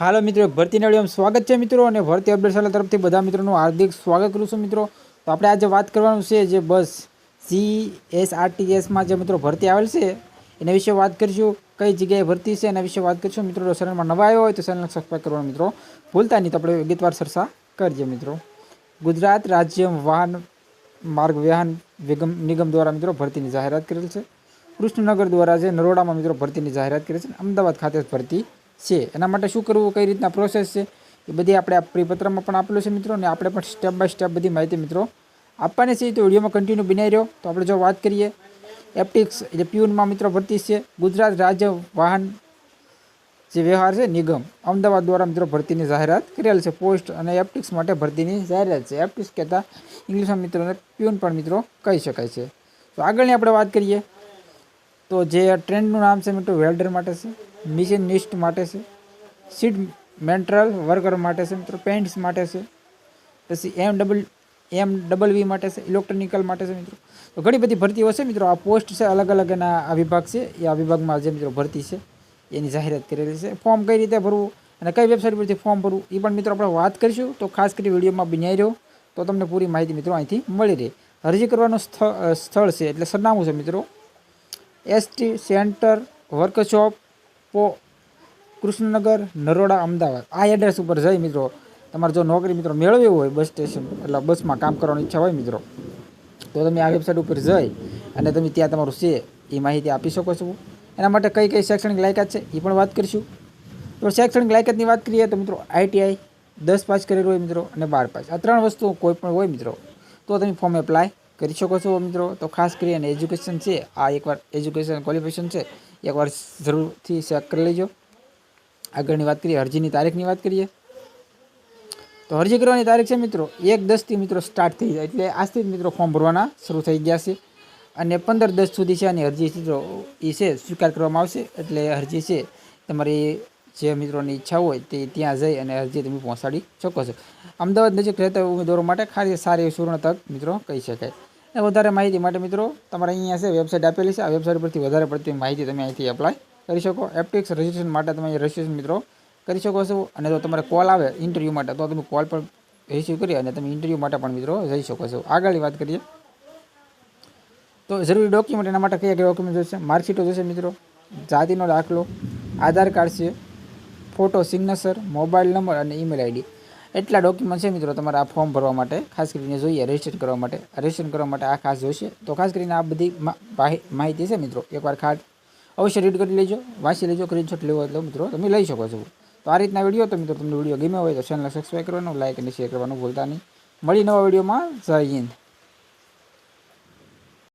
હાલો મિત્રો ભરતી વિડીયોમાં સ્વાગત છે મિત્રો અને ભરતી અપડેટ તરફથી બધા મિત્રોનું હાર્દિક સ્વાગત કરું છું મિત્રો. તો આપણે આજે વાત કરવાનું છે જે બસ સી એસ આરટીએસમાં જે મિત્રો ભરતી આવેલ છે, એના વિશે વાત કરીશું. કઈ જગ્યાએ ભરતી છે એના વિશે વાત કરીશું. મિત્રો ચેનલમાં નવા આવ્યો હોય તો ચેનલ સબસ્ક્રાઈબ કરવાનું મિત્રો ભૂલતા નહીં. તો આપણે વિગતવાર ચર્ચા કરજે મિત્રો. ગુજરાત રાજ્ય વાહન માર્ગ વાહન નિગમ નિગમ દ્વારા મિત્રો ભરતીની જાહેરાત કરેલ છે. કૃષ્ણનગર દ્વારા જે નરોડામાં મિત્રો ભરતીની જાહેરાત કરી છે અમદાવાદ ખાતે ભરતી છે. એના માટે શું કરવું, કઈ રીતના પ્રોસેસ છે, એ બધી આપણે આ પરિપત્રમાં પણ આપેલું છે મિત્રો, અને આપણે પણ સ્ટેપ બાય સ્ટેપ બધી માહિતી મિત્રો આપવાની છે. તો વિડીયોમાં કન્ટિન્યુ બનાવી રહ્યો. તો આપણે જો વાત કરીએ એપ્ટિક્સ એટલે પ્યુનમાં મિત્રો ભરતી છે. ગુજરાત રાજ્ય વાહન જે વ્યવહાર છે, નિગમ અમદાવાદ દ્વારા મિત્રો ભરતીની જાહેરાત કરેલ છે. પોસ્ટ અને એપ્ટિક્સ માટે ભરતીની જાહેરાત છે. એપ્ટિક્સ કહેતા ઇંગ્લિશમાં મિત્રોને પ્યુન પણ મિત્રો કહી શકાય છે. તો આગળની આપણે વાત કરીએ, તો જે ટ્રેન્ડનું નામ છે મિત્રો વેલ્ડર માટે છે. મિશનિસ્ટ માટે છે. સીડ મેન્ટ્રલ વર્કર માટે છે મિત્રો પેન્ટ્સ માટે છે. પછી એમ ડબલ એમ ડબલ વી માટે છે, ઇલેક્ટ્રોનિકલ માટે છે મિત્રો. તો ઘણી બધી ભરતીઓ છે મિત્રો. આ પોસ્ટ છે, અલગ અલગ એના આ વિભાગ છે. એ આ વિભાગમાં જે મિત્રો ભરતી છે, એની જાહેરાત કરેલી છે. ફોર્મ કઈ રીતે ભરવું અને કઈ વેબસાઇટ પરથી ફોર્મ ભરવું એ પણ મિત્રો આપણે વાત કરીશું. તો ખાસ કરી વિડીયોમાં બન્યાઈ રહ્યો, તો તમને પૂરી માહિતી મિત્રો અહીંથી મળી રહે. અરજી કરવાનું સ્થળ સ્થળ છે, એટલે સરનામું છે મિત્રો. એસટી સેન્ટર વર્કશોપ પો કૃષ્ણનગર, નરોડા, અમદાવાદ. આ એડ્રેસ ઉપર જઈ મિત્રો, તમારે જો નોકરી મિત્રો મેળવવી હોય બસ સ્ટેશન એટલે બસમાં કામ કરવાની ઈચ્છા હોય મિત્રો, તો તમે આ વેબસાઇટ ઉપર જઈ અને તમે ત્યાં તમારું છે, એ માહિતી આપી શકો છો. એના માટે કઈ કઈ શૈક્ષણિક લાયકાત છે, એ પણ વાત કરીશું. તો શૈક્ષણિક લાયકાતની વાત કરીએ તો મિત્રો આઈટીઆઈ દસ પાસ કરેલું હોય મિત્રો અને બાર પાસ. આ ત્રણ વસ્તુ કોઈ પણ હોય મિત્રો, તો તમે ફોર્મ એપ્લાય કરી શકો છો મિત્રો. તો ખાસ કરીને એજ્યુકેશન છે, આ એકવાર એજ્યુકેશન ક્વોલિફિકેશન છે એકવાર જરૂરથી ચેક કરી લેજો. આગળની વાત કરીએ, અરજીની તારીખની વાત કરીએ. તો અરજી કરવાની તારીખ છે મિત્રો, એક દસથી મિત્રો સ્ટાર્ટ થઈ જાય. એટલે આજથી જ મિત્રો ફોર્મ ભરવાના શરૂ થઈ ગયા છે. અને પંદર દસ સુધી છે અને અરજી મિત્રો એ છે, સ્વીકાર કરવામાં આવશે. એટલે અરજી છે, તમારી જે મિત્રોની ઈચ્છા હોય તે ત્યાં જઈ અને અરજી તમે પહોંચાડી શકો છો. અમદાવાદ નજીક રહેતા ઉમેદવારો માટે ખાલી સારી સુવર્ણ તક મિત્રો કહી શકાય. અને વધારે માહિતી માટે મિત્રો, તમારે અહીંયા છે વેબસાઇટ આપેલી છે. આ વેબસાઇટ પરથી વધારે પડતી માહિતી તમે અહીંથી એપ્લાય કરી શકો. એપ્ટિક્સ રજિસ્ટ્રેશન માટે તમે રજિસ્ટ્રેશન મિત્રો કરી શકો છો. અને જો તમારે કોલ આવે ઇન્ટરવ્યૂ માટે, તો તમે કોલ પણ રિસીવ કરી અને તમે ઇન્ટરવ્યૂ માટે પણ મિત્રો જઈ શકો છો. આગળની વાત કરીએ. તો જરૂરી ડોક્યુમેન્ટ એના માટે કયા કયા ડોક્યુમેન્ટ જોશે માર્કશીટો જોઈશે મિત્રો. જાતિનો દાખલો, આધાર કાર્ડ છે ફોટો સિગ્નેચર મોબાઈલ નંબર અને ઈમેલ આઈડી એટલા ડોક્યુમેન્ટ છે મિત્રો તમારે આ ફોર્મ ભરવા માટે, ખાસ કરીને જોઈએ રજિસ્ટર કરવા માટે. રજિસ્ટર કરવા માટે આ ખાસ જોઈશે. તો ખાસ કરીને આ બધી માહિતી છે મિત્રો, એકવાર ખાસ અવશ્ય રીડ કરી લેજો, વાંચી લેજો સ્ક્રીનશોટ લેવો એટલે મિત્રો તમે લઈ શકો છો. તો આ રીતના વીડિયો તો મિત્રો તમને વીડિયો ગમ્યો હોય તો ચેનલ સબસ્ક્રાઈબ કરવાનું લાઇક અને શેર કરવાનું ભૂલતા નહીં. મળી નવા વિડીયોમાં જય હિન્દ.